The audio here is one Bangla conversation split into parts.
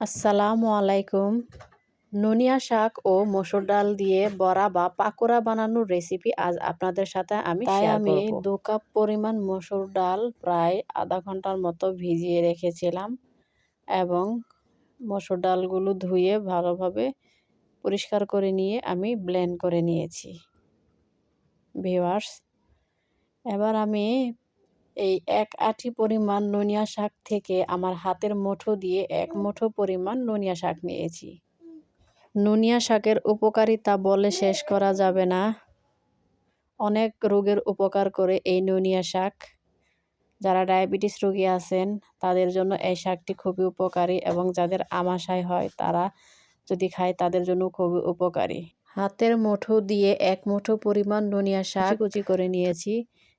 আসসালামু আলাইকুম। নুনিয়া শাক ও মসুর ডাল দিয়ে বড়া বা পাকোড়া বানানোর রেসিপি আজ আপনাদের সাথে আমি তাই আমি দু কাপ পরিমাণ মসুর ডাল প্রায় আধা ঘণ্টার মতো ভিজিয়ে রেখেছিলাম এবং মসুর ডালগুলো ধুয়ে ভালোভাবে পরিষ্কার করে নিয়ে আমি ব্লেন্ড করে নিয়েছি। ভিওয়ার্স এবার আমি এই এক আটি পরিমাণ নুনিয়া শাক থেকে আমার হাতের মুঠো দিয়ে এক মুঠো পরিমাণ নুনিয়া শাক নিয়েছি। নুনিয়া শাকের উপকারিতা বলে শেষ করা যাবে না। অনেক রোগের উপকার করে এই নুনিয়া শাক। যারা ডায়াবেটিস রোগী আছেন, তাদের জন্য এই শাকটি খুবই উপকারী এবং যাদের আমাশায় হয়, তারা যদি খায়, তাদের জন্য খুবই উপকারী। হাতের মুঠো দিয়ে এক মুঠো পরিমাণ নুনিয়া শাক কুচি করে নিয়েছি।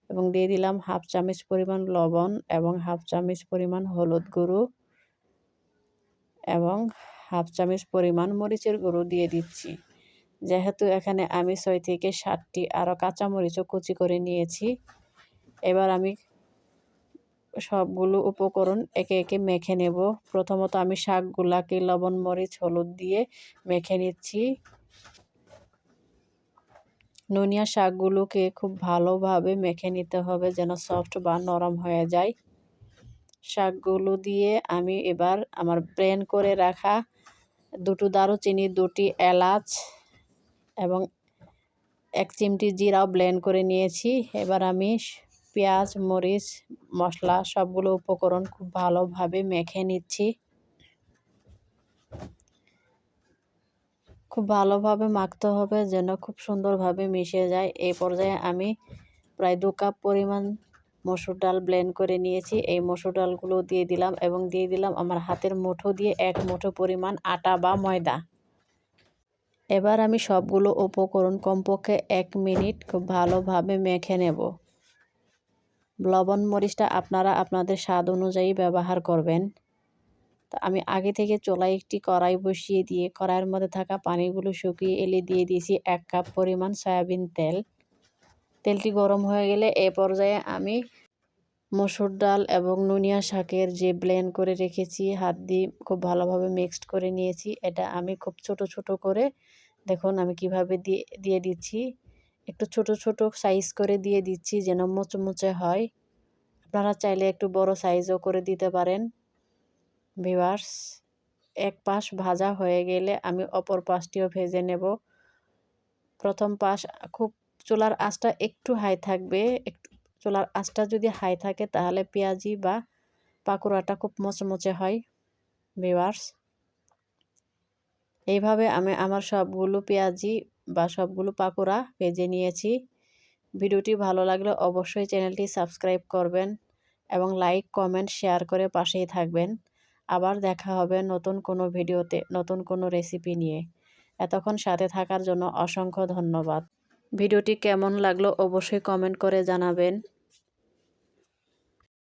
এবং দিয়ে দিলাম হাফ চামচ পরিমাণ লবণ এবং হাফ চামচ পরিমাণ হলুদ গুঁড়ো এবং হাফ চামচ পরিমাণ মরিচের গুঁড়ো দিয়ে দিচ্ছি। যেহেতু এখানে আমি ছয় থেকে সাতটি আরও কাঁচামরিচও কুচি করে নিয়েছি, এবার আমি সবগুলো উপকরণ একে একে মেখে নেব। প্রথমত আমি শাকগুলাকে লবণ, মরিচ, হলুদ দিয়ে মেখে নিচ্ছি। নুনিয়া শাকগুলোকে খুব ভালোভাবে মেখে নিতে হবে যেন সফট বা নরম হয়ে যায়। শাকগুলো দিয়ে আমি এবার আমার ব্রেন করে রাখা দুটো দারুচিনি, দুটি এলাচ এবং এক চিমটি জিরাও ব্লেন্ড করে নিয়েছি। এবার আমি পেঁয়াজ, মরিচ, মশলা সবগুলো উপকরণ খুব ভালোভাবে মেখে নিচ্ছি। খুব ভালোভাবে মাখতে হবে যেন খুব সুন্দরভাবে মিশে যায়। এই পর্যায়ে আমি প্রায় দু কাপ পরিমাণ মসুর ডাল ব্লেন্ড করে নিয়েছি। এই মসুর ডালগুলো দিয়ে দিলাম এবং দিয়ে দিলাম আমার হাতের মুঠো দিয়ে এক মুঠো পরিমাণ আটা বা ময়দা। এবার আমি সবগুলো উপকরণ কমপক্ষে এক মিনিট খুব ভালোভাবে মেখে নেব। লবণ মরিচটা আপনারা আপনাদের স্বাদ অনুযায়ী ব্যবহার করবেন। তো আমি আগে থেকে চোলায় একটি কড়াই বসিয়ে দিয়ে কড়াইয়ের মধ্যে থাকা পানিগুলো শুকিয়ে এলে দিয়ে দিয়েছি এক কাপ পরিমাণ সয়াবিন তেল। তেলটি গরম হয়ে গেলে এ পর্যায়ে আমি মসুর ডাল এবং নুনিয়া শাকের যে ব্লেন্ড করে রেখেছি, হাত দিয়ে খুব ভালোভাবে মিক্সড করে নিয়েছি। এটা আমি খুব ছোট ছোট করে, দেখুন আমি কীভাবে দিয়ে দিয়ে দিচ্ছি। একটু ছোট ছোট সাইজ করে দিয়ে দিচ্ছি যেন মুচমুচে হয়। আপনারা চাইলে একটু বড় সাইজও করে দিতে পারেন। ভিভার্স এক পাশ ভাজা হয়ে গেলে আমি অপর পাশটিও ভেজে নেব। প্রথম পাশ খুব চুলার আঁচটা একটু হাই থাকবে, একটু চুলার আঁচটা যদি হাই থাকে তাহলে পেঁয়াজি বা পাকোড়াটা খুব মচমচে হয়। ভিভার্স এইভাবে আমি আমার সবগুলো পেঁয়াজি বা সবগুলো পাকোড়া ভেজে নিয়েছি। ভিডিওটি ভালো লাগলে অবশ্যই চ্যানেলটি সাবস্ক্রাইব করবেন এবং লাইক, কমেন্ট, শেয়ার করে পাশেই থাকবেন। আবার দেখা হবে নতুন কোনো ভিডিওতে, নতুন কোনো রেসিপি নিয়ে। এতক্ষণ সাথে থাকার জন্য অসংখ্য ধন্যবাদ। ভিডিওটি কেমন লাগল অবশ্যই কমেন্ট করে জানাবেন।